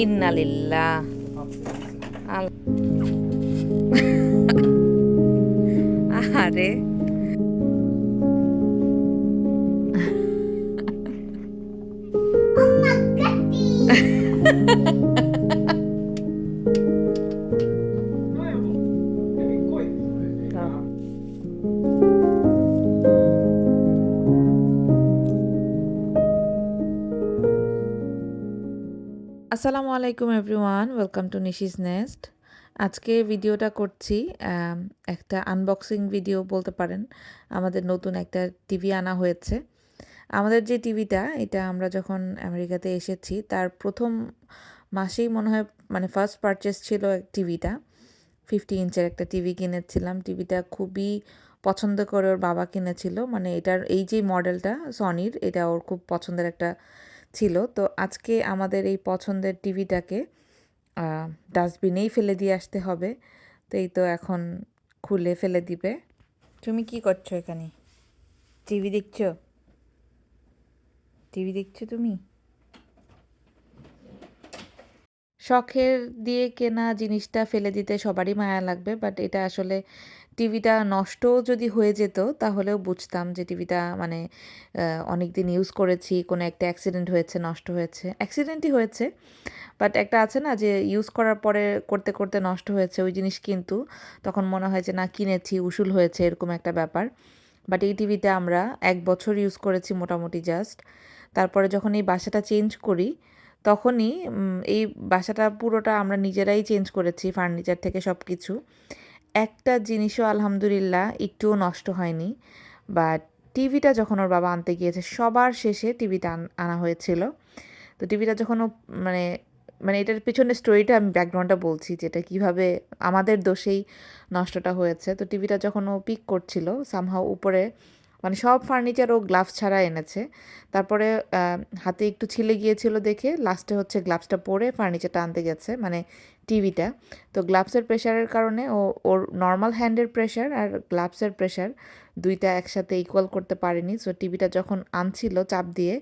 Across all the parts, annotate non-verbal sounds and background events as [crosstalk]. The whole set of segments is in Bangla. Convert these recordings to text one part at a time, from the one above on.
ইন্নালিল্লাহ আল- আরে আসসালামু আলাইকুম everyone, welcome to Nishi's nest. আজকে ভিডিওটা করছি একটা আনবক্সিং ভিডিও বলতে পারেন। আমাদের নতুন একটা টিভি আনা হয়েছে। আমাদের যে টিভিটা, এটা আমরা যখন আমেরিকাতে এসেছি, তার প্রথম মাসেই মনে হয় মানে ফার্স্ট পারচেস ছিল টিভিটা। ফিফটি ইঞ্চের একটা টিভি কিনেছিলাম। টিভিটা খুবই পছন্দ করে ওর বাবা কিনেছিল। মানে এটার এই যে মডেলটা সনির এটা ওর খুব পছন্দের একটা ছিল। তো আজকে আমাদের এই পছন্দের টিভিটাকে ডাস্টবিনেই ফেলে দিয়ে আসতে হবে। তো এই তো এখন খুলে ফেলে দিবে। তুমি কি করছ এখানে? টিভি দেখছ? টিভি দেখছ তুমি? শখের দিয়ে কেনা জিনিসটা ফেলে দিতে সবারই মায়া লাগবে, বাট এটা আসলে টিভিটা নষ্টও যদি হয়ে যেত, তাহলেও বুঝতাম যে টিভিটা মানে অনেক দিন ইউজ করেছি, কোনো একটা অ্যাক্সিডেন্ট হয়েছে, নষ্ট হয়েছে। অ্যাক্সিডেন্টই হয়েছে বাট একটা আছে না যে ইউজ করার পরে করতে করতে নষ্ট হয়েছে, ওই জিনিস কিন্তু তখন মনে হয় যে না, কিনেছি, উসুল হয়েছে, এরকম একটা ব্যাপার। বাট এই টিভিটা আমরা এক বছর ইউজ করেছি মোটামুটি জাস্ট তারপরে যখন এই বাসাটা চেঞ্জ করি, তখনই এই বাসাটা পুরোটা আমরা নিজেরাই চেঞ্জ করেছি ফার্নিচার থেকে সব কিছু একটা জিনিসও আলহামদুলিল্লাহ একটুও নষ্ট হয়নি। বাট টিভিটা যখন ওর বাবা আনতে গিয়েছে, সবার শেষে টিভিটা আনা হয়েছিল। তো টিভিটা যখন ও মানে মানে এটার পিছনে স্টোরিটা আমি ব্যাকগ্রাউন্ডটা বলছি যেটা কীভাবে আমাদের দোষেই নষ্টটা হয়েছে। তো টিভিটা যখন ও পিক করছিল সামহাও উপরে মানে সব ফার্নিচার ও গ্লাভস ছাড়া এনেছে। তারপরে হাতে একটু ছিলে গিয়েছিল দেখে লাস্টে হচ্ছে গ্লাভসটা পরে ফার্নিচারটা আনতে গেছে মানে টিভিটা তো গ্লাভসের প্রেশারের কারণে ও, ওর নর্মাল হ্যান্ডের প্রেশার আর গ্লাভসের প্রেশার দুইটা একসাথে ইকুয়াল করতে পারেনি। সো টিভিটা যখন আনছিল চাপ দিয়ে,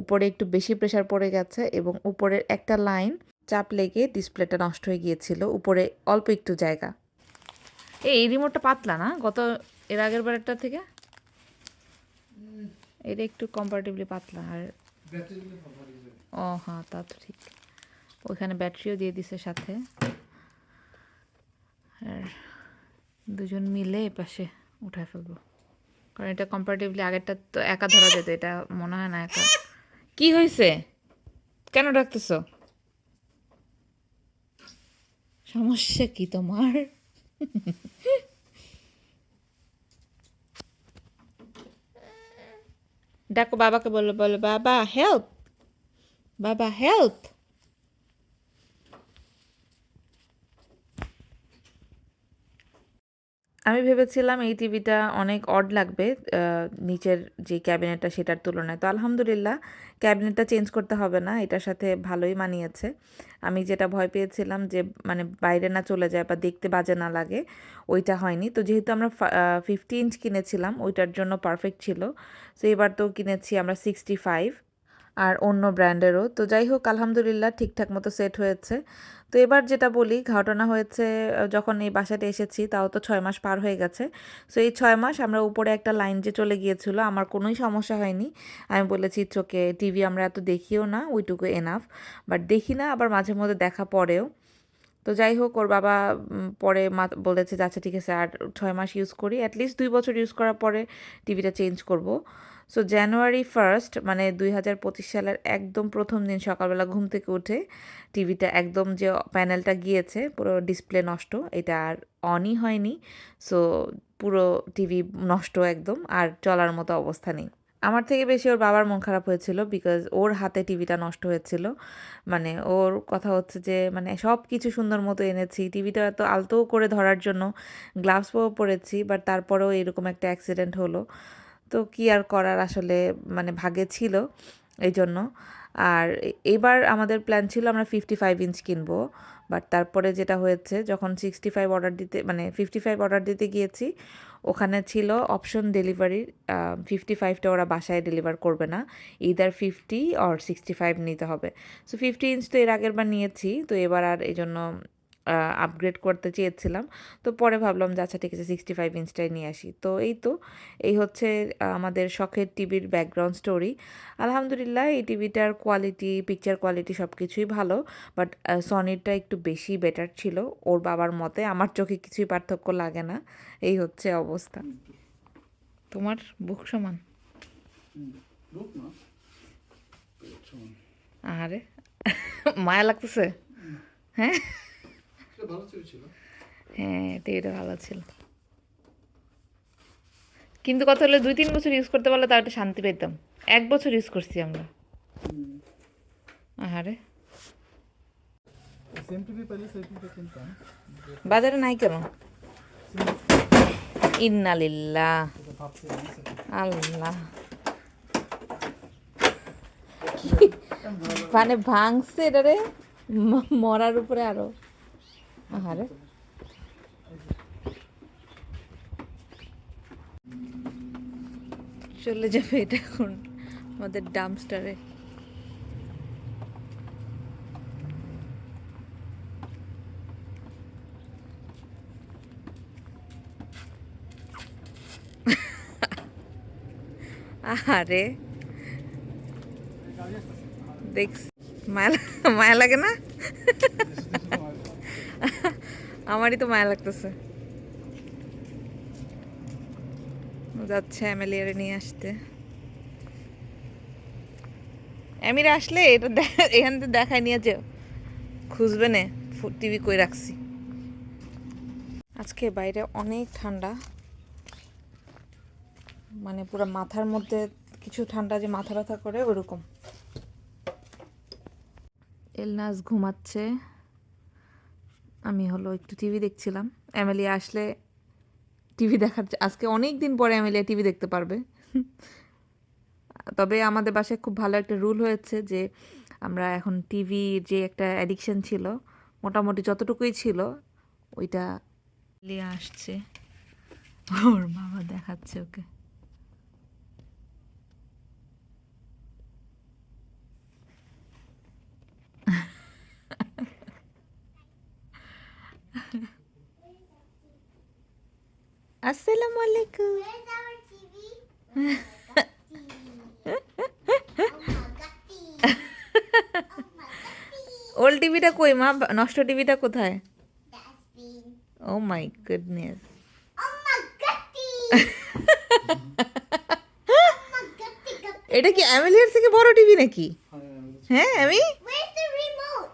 উপরে একটু বেশি প্রেশার পড়ে গেছে এবং উপরের একটা লাইন চাপ লেগে ডিসপ্লেটা নষ্ট হয়ে গিয়েছিল, উপরে অল্প একটু জায়গা। এই রিমোটটা পাতলা না? গত, এর আগের বারেরটা থেকে? এটা একটু কম্পারেটিভলি পাতলা আর ও হ্যাঁ তা তো ঠিক। ওইখানে ব্যাটারিও দিয়ে দিছে সাথে। আর দুজন মিলে পাশে উঠায় ফেলব। কারণ এটা কম্পারেটিভলি আগেরটা তো একা ধরা যেত এটা মনে হয় না একা। কি হয়েছে কেন ডাকতেছো? সমস্যা কি তোমার? ডাকো বাবাকে বলো বলো বাবা হেল্প বাবা হেল্প আমি ভেবেছিলাম এই টিভিটা অনেক অড লাগবে নিচের যে ক্যাবিনেটটা সেটার তুলনায়। তো আলহামদুলিল্লাহ, ক্যাবিনেটটা চেঞ্জ করতে হবে না, এটার সাথে ভালোই মানিয়েছে। আমি যেটা ভয় পেয়েছিলাম যে মানে বাইরে না চলে যায় বা দেখতে বাজে না লাগে, ওইটা হয়নি। তো যেহেতু আমরা ফিফটি ইঞ্চ কিনেছিলাম, ওইটার জন্য পারফেক্ট ছিল। তো এবার তো কিনেছি আমরা সিক্সটি ফাইভ আর অন্য ব্র্যান্ডেরও। তো যাই হোক, আলহামদুলিল্লাহ ঠিকঠাক মতো সেট হয়েছে। তো এবার যেটা বলি, ঘটনা হয়েছে যখন এই বাসাতে এসেছি, তাও তো ছয় মাস পার হয়ে গেছে। সো এই ছয় মাস আমরা উপরে একটা লাইন যে চলে গিয়েছিল, আমার কোনোই সমস্যা হয়নি। আমি বলেছি চোখে টিভি আমরা এত দেখিও না ওইটুকু এনাফ। বাট দেখি না, আবার মাঝে মধ্যে দেখা পরেও। তো যাই হোক, ওর বাবা পরে মা বলেছে যে আচ্ছা ঠিক আছে, আর ছয় মাস ইউজ করি। অ্যাটলিস্ট দুই বছর ইউজ করার পরে টিভিটা চেঞ্জ করব। সো জানুয়ারি ফার্স্ট মানে দুই হাজার পঁচিশ সালের একদম প্রথম দিন সকালবেলা ঘুম থেকে উঠে টিভিটা একদম যে প্যানেলটা গিয়েছে, পুরো ডিসপ্লে নষ্ট, এটা আর অনই হয়নি। সো পুরো টিভি নষ্ট একদম, আর চলার মতো অবস্থা নেই। আমার থেকে বেশি ওর বাবার মন খারাপ হয়েছিল বিকজ ওর হাতে টিভিটা নষ্ট হয়েছিল। মানে ওর কথা হচ্ছে যে মানে সব কিছু সুন্দর মতো এনেছি, টিভিটা এত আলতো করে ধরার জন্য গ্লাভসও পরেছি বাট তারপরেও এরকম একটা অ্যাক্সিডেন্ট হলো। তো কি আর করার আসলে মানে ভাগে ছিল এই জন্য আর এবার আমাদের প্ল্যান ছিল আমরা ফিফটি ফাইভ ইঞ্চ কিনবো বাট তারপরে যেটা হয়েছে যখন সিক্সটি ফাইভ অর্ডার দিতে মানে ফিফটি ফাইভ অর্ডার দিতে গিয়েছি, ওখানে ছিল অপশন ডেলিভারির ফিফটি ফাইভটা ওরা বাসায় ডেলিভার করবে না either fifty or sixty five নিতে হবে। সো ফিফটি ইঞ্চ তো এর আগের বার নিয়েছি, তো এবার আর এই জন্য আপগ্রেড করতে চেয়েছিলাম। তো পরে ভাবলাম যে আচ্ছা ঠিক আছে সিক্সটি ফাইভ ইঞ্চটাই নিয়ে আসি। তো এই তো এই হচ্ছে আমাদের শখের টিভির ব্যাকগ্রাউন্ড স্টোরি আলহামদুলিল্লাহ এই টিভিটার কোয়ালিটি পিকচার কোয়ালিটি সব কিছুই ভালো বাট সনিরটা একটু বেশি বেটার ছিল। ওর বাবার মতে আমার চোখে কিছুই পার্থক্য লাগে না। এই হচ্ছে অবস্থা। তোমার বুক সমান। আরে মায়া লাগতেছে? হ্যাঁ? হ্যাঁ টিভিটা ভালো ছিল। কিন্তু কথা হলো দুই তিন বছর ইউজ করতে পারলে তার একটা শান্তি পেতাম। এক বছর ইউজ করছি আমরা। কিনতাম। বাজারে নাই কেন? ইন্নালিল্লাহ ভাবছিলাম আল্লাহ। মানে ভাঙছে এটা রে মরার উপরে আরও। আহারে চলে যাবে এটা এখন আমাদের ডামস্টারে আরে দেখছ। মায়া লা- মায়া লাগে না? আমারই তো মায়া লাগতেছে। যাচ্ছে এমএলএরে নিয়ে আসতে। এমিরে আসলে এটা [laughs] এখান থেকে দেখায় নিয়ে যেও। খুঁজবে নে টিভি কই রাখছি। আজকে বাইরে অনেক ঠান্ডা। মানে পুরো মাথার মধ্যে কিছু ঠান্ডা যে মাথা ব্যথা করে ওরকম। এলনাস ঘুমাচ্ছে। আমি হলো একটু টিভি দেখছিলাম। এমএলএ আসলে টিভি দেখার আজকে অনেক দিন পরে এমএলএ টিভি দেখতে পারবে। তবে আমাদের বাসায় খুব ভালো একটা রুল হয়েছে যে, আমরা এখন টিভি যে একটা অ্যাডিকশন ছিল, মোটামুটি যতটুকুই ছিল, ওইটা আসছে। ওর বাবা দেখাচ্ছে ওকে। My god, ওল্ড টিভিটা কই মা নষ্ট টিভিটা কোথায় ও my goodness Oh my god, TV. oh my god, TV. এটা কি অ্যামেলিয়ার থেকে বড় টিভি নাকি? হ্যাঁ আমি? Where's the remote?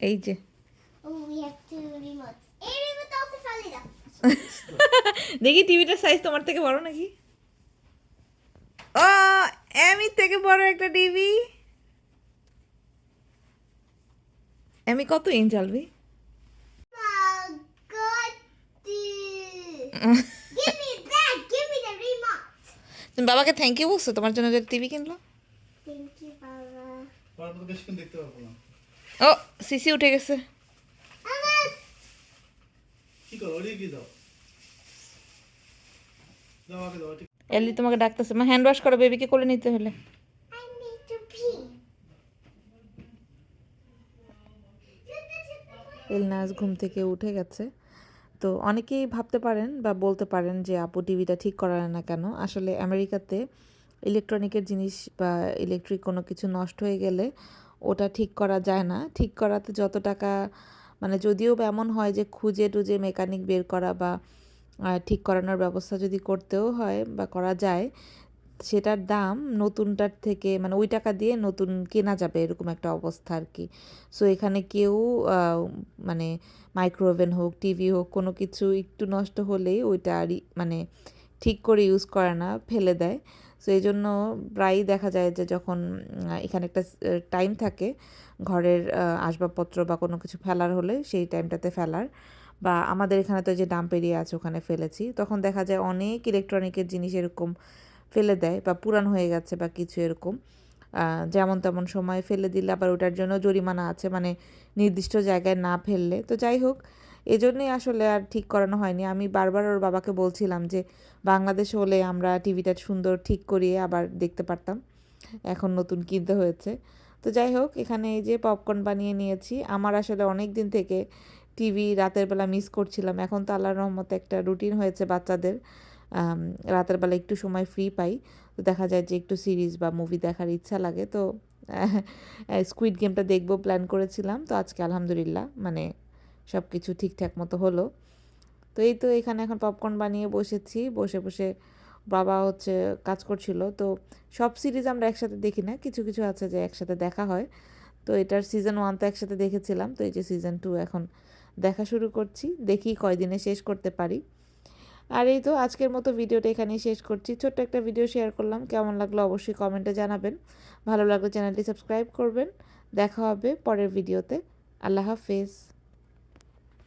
এই যে। দেখি টিভিটার সাইজ তোমার থেকে বড় নাকি ও এমি থেকে বড় একটা টিভি এমি কত ইঞ্চ আলবি my god, dude. Give me that. Give me the remote. তুমি বাবাকে থ্যাংক ইউ বলছো তোমার জন্য যে টিভি কিনলো ও সিসি উঠে গেছে. কি করো ওরিয়ে কি দাও দাও আগে দাও ঠিক এলি তোমাকে ডাকতেছে। মা হ্যান্ড ওয়াশ করো বেবিকে কোলে নিতে হলে। এলনাজ ঘুম থেকে উঠে গেছে। তো অনেকেই ভাবতে পারেন বা বলতে পারেন যে আপু টিভিটা ঠিক করালে না কেন? আসলে আমেরিকাতে ইলেকট্রনিকের জিনিস বা ইলেকট্রিক কোনো কিছু নষ্ট হয়ে গেলে ওটা ঠিক করা যায় না। ঠিক করাতে যত টাকা মানে যদিও এমন হয় যে খুঁজে টুজে মেকানিক বের করা বা ঠিক করানোর ব্যবস্থা যদি করতেও হয় বা করা যায়, সেটার দাম নতুনটার থেকে মানে ওই টাকা দিয়ে নতুন কেনা যাবে এরকম একটা অবস্থা আর কি। সো এখানে কেউ মানে মাইক্রোওভেন হোক টিভি হোক, কোনো কিছু একটু নষ্ট হলেই ওইটা আর মানে ঠিক করে ইউজ করে না, ফেলে দেয়। সো এই জন্য প্রায়ই দেখা যায় যে যখন এখানে একটা টাইম থাকে, ঘরের আসবাবপত্র বা কোনো কিছু ফেলার হলে সেই টাইমটাতে ফেলার। বা আমাদের এখানে তো যে ডাম্প এরিয়া আছে ওখানে ফেলেছি, তখন দেখা যায় অনেক ইলেকট্রনিকের জিনিস এরকম ফেলে দেয় বা পুরান হয়ে গেছে বা কিছু এরকম। যেমন তেমন সময় ফেলে দিলে আবার ওটার জন্য জরিমানা আছে মানে নির্দিষ্ট জায়গায় না ফেললে। তো যাই হোক এজন্যই আসলে আর ঠিক করানো হয়নি। আমি বারবার ওর বাবাকে বলছিলাম যে, বাংলাদেশ হলে আমরা টিভিটা সুন্দর ঠিক করিয়ে আবার দেখতে পারতাম। এখন নতুন কিনতে হয়েছে। তো যাই হোক, এখানে এই যে পপকর্ন বানিয়ে নিয়েছি। আমার আসলে অনেক দিন থেকে টিভি রাতের বেলা মিস করছিলাম। এখন তো আল্লাহর রহমতে একটা রুটিন হয়েছে বাচ্চাদের। রাতের বেলা একটু সময় ফ্রি পাই। তো দেখা যায় যে একটু সিরিজ বা মুভি দেখার ইচ্ছা লাগে। তো স্কুইড গেমটা দেখব প্ল্যান করেছিলাম। তো আজকে আলহামদুলিল্লাহ মানে সব কিছু ঠিকঠাক মতো হলো। তো এই তো এখানে এখন পপকর্ন বানিয়ে বসেছি। বসে বসে বাবা হচ্ছে কাজ করছিল। তো সব সিরিজ আমরা একসাথে দেখি না। কিছু কিছু আছে যে একসাথে দেখা হয়। তো এটার সিজন ওয়ান তো একসাথে দেখেছিলাম। তো এই যে সিজন টু এখন দেখা শুরু করছি। দেখি কয়দিনে শেষ করতে পারি। আর এই তো আজকের মতো ভিডিওটা এখানেই শেষ করছি। ছোট্ট একটা ভিডিও শেয়ার করলাম। কেমন লাগল অবশ্যই কমেন্টে জানাবেন। ভালো লাগলে চ্যানেলটি সাবস্ক্রাইব করবেন। দেখা হবে পরের ভিডিওতে আল্লাহ হাফেজ।